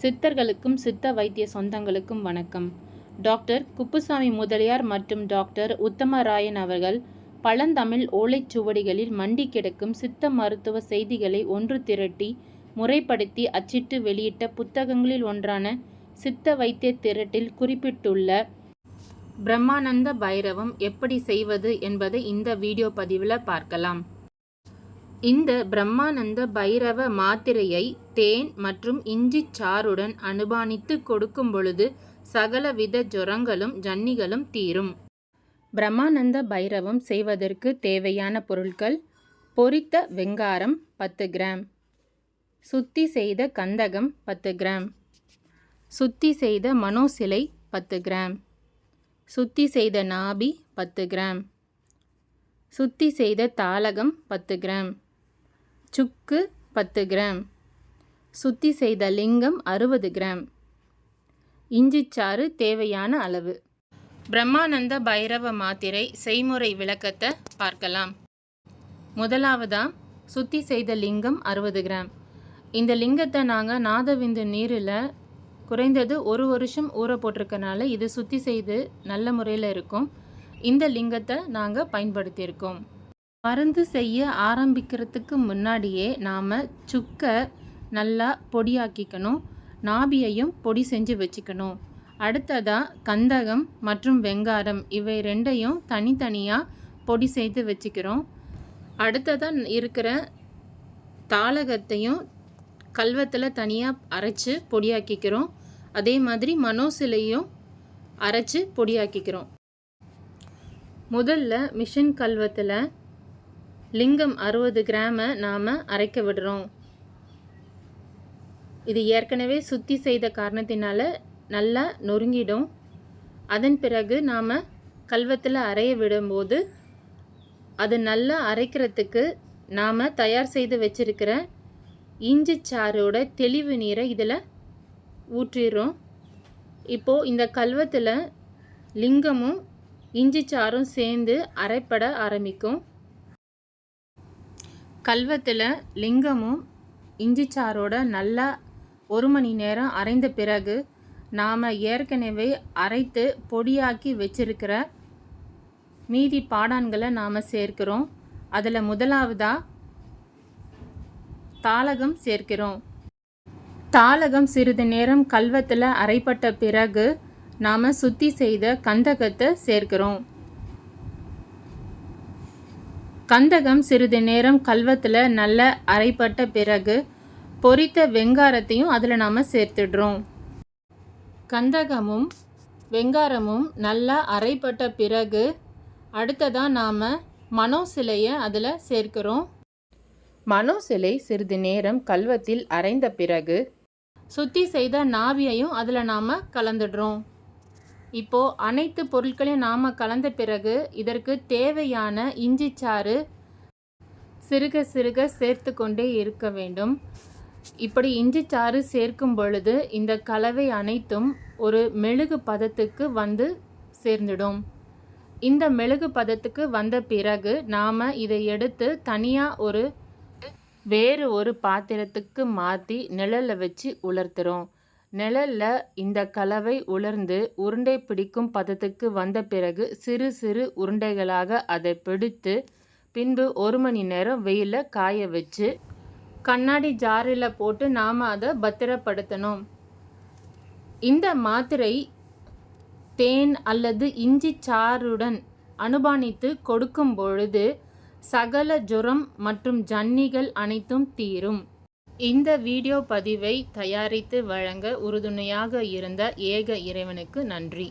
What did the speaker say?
சித்தர்களுக்கும் சித்த வைத்திய சொந்தங்களுக்கும் வணக்கம். டாக்டர் குப்புசாமி முதலியார் மற்றும் டாக்டர் உத்தமராயன் அவர்கள் பழந்தமிழ் ஓலைச்சுவடிகளில் மண்டி கிடக்கும் சித்த மருத்துவ செய்திகளை ஒன்று திரட்டி முறைப்படுத்தி அச்சிட்டு வெளியிட்ட புத்தகங்களில் ஒன்றான சித்த வைத்திய திரட்டில் குறிப்பிட்டுள்ள பிரம்மானந்த பைரவம் எப்படி செய்வது என்பதை இந்த வீடியோ பதிவில் பார்க்கலாம். இந்த பிரம்மானந்த பைரவ மாத்திரையை தேன் மற்றும் இஞ்சி சாறுடன் அனுபானித்து கொடுக்கும் பொழுது சகலவித ஜுரங்களும் ஜன்னிகளும் தீரும். பிரம்மானந்த பைரவம் செய்வதற்கு தேவையான பொருட்கள் பொரித்த வெங்காரம் பத்து கிராம். சுத்தி செய்த கந்தகம் பத்து கிராம். சுத்தி செய்த மனோசிலை பத்து கிராம். சுத்தி செய்த நாபி பத்து கிராம். சுத்தி செய்த தாளகம் பத்து கிராம். சுக்கு பத்து கிராம். சுத்தி செய்த லிங்கம் அறுபது கிராம். இஞ்சிச்சாறு தேவையான அளவு. பிரம்மானந்த பைரவ மாத்திரை செய்முறை விளக்கத்தை பார்க்கலாம். முதலாவதாக சுத்தி செய்த லிங்கம் அறுபது கிராம். இந்த லிங்கத்தை நாங்கள் நாதவிந்து நீரில் குறைந்தது ஒரு வருஷம் ஊற போட்டிருக்கனால இது சுத்தி செய்து நல்ல முறையில் இருக்கும். இந்த லிங்கத்தை நாங்கள் பயன்படுத்தியிருக்கோம். மருந்து செய்ய ஆரம்பிக்கிறதுக்கு முன்னாடியே நாம் சுக்கை நல்லா பொடியாக்கிக்கணும். நாபியையும் பொடி செஞ்சு வச்சுக்கணும். அடுத்ததாக கந்தகம் மற்றும் வெங்காரம் இவை ரெண்டையும் தனித்தனியாக பொடி செய்து வச்சுக்கிறோம். அடுத்ததாக இருக்கிற தாளகத்தையும் கல்வத்தில் தனியாக அரைச்சி பொடியாக்கிக்கிறோம். அதே மாதிரி மனோசிலையும் அரைச்சி பொடியாக்கிக்கிறோம். முதல்ல மிஷின் கல்வத்தில் லிங்கம் அறுபது கிராமை நாம் அரைக்க விடுறோம். இது ஏற்கனவே சுத்தி செய்த காரணத்தினால நல்லா நொறுங்கிடும். அதன் பிறகு நாம் கல்வத்தில் அரைய விடும்போது அது நல்லா அரைக்கிறதுக்கு நாம் தயார் செய்து வச்சிருக்கிற இஞ்சி சாரோட தெளிவு நீரை இதில் ஊற்றிடுறோம். இப்போது இந்த கல்வத்தில் லிங்கமும் இஞ்சி சாரும் சேர்ந்து அரைப்பட ஆரம்பிக்கும். கல்வத்தில் லிங்கமும் இஞ்சிச்சாரோட நல்லா ஒரு மணி நேரம் அரைந்த பிறகு நாம் ஏற்கனவே அரைத்து பொடியாக்கி வச்சிருக்கிற மீதி பாடான்களை நாம் சேர்க்கிறோம். அதில் முதலாவதாக தாளகம் சேர்க்கிறோம். தாளகம் சிறிது நேரம் கல்வத்தில் அரைப்பட்ட பிறகு நாம் சுத்தி செய்த கந்தகத்தை சேர்க்கிறோம். கந்தகம் சிறிது நேரம் கல்வத்தில் நல்ல அரைப்பட்ட பிறகு பொரித்த வெங்காரத்தையும் அதில் நாம் சேர்த்துடுறோம். கந்தகமும் வெங்காரமும் நல்லா அரைப்பட்ட பிறகு அடுத்ததாக நாம் மனோ சிலையை அதில் சேர்க்கிறோம். மனோ சிலை சிறிது நேரம் கல்வத்தில் அரைந்த பிறகு சுத்தி செய்த நாவியையும் அதில் நாம் கலந்துடுறோம். இப்போது அனைத்து பொருட்களையும் நாம் கலந்த பிறகு இதற்கு தேவையான இஞ்சி சாறு சிறுக சிறுக சேர்த்து கொண்டே இருக்க வேண்டும். இப்படி இஞ்சி சாறு சேர்க்கும் பொழுது இந்த கலவை அனைத்தும் ஒரு மெழுகு பதத்துக்கு வந்து சேர்ந்துடும். இந்த மெழுகு பதத்துக்கு வந்த பிறகு நாம் இதை எடுத்து தனியாக ஒரு வேறு ஒரு பாத்திரத்துக்கு மாற்றி நிழலில் வச்சு உலர்த்துறோம். நிழல்ல இந்த கலவை உலர்ந்து உருண்டை பிடிக்கும் பதத்துக்கு வந்த பிறகு சிறு சிறு உருண்டைகளாக அதை பிடித்து பின்பு ஒரு மணி நேரம் வெயிலில் காய வச்சு கண்ணாடி ஜாரில் போட்டு நாம் அதை பத்திரப்படுத்தணும். இந்த மாத்திரை தேன் அல்லது இஞ்சி சாறுடன் அனுபானித்து கொடுக்கும் பொழுது சகல ஜுரம் மற்றும் ஜன்னிகள் அனைத்தும் தீரும். இந்த வீடியோ பதிவை தயாரித்து வழங்க உறுதுணையாக இருந்த ஏக இறைவனுக்கு நன்றி.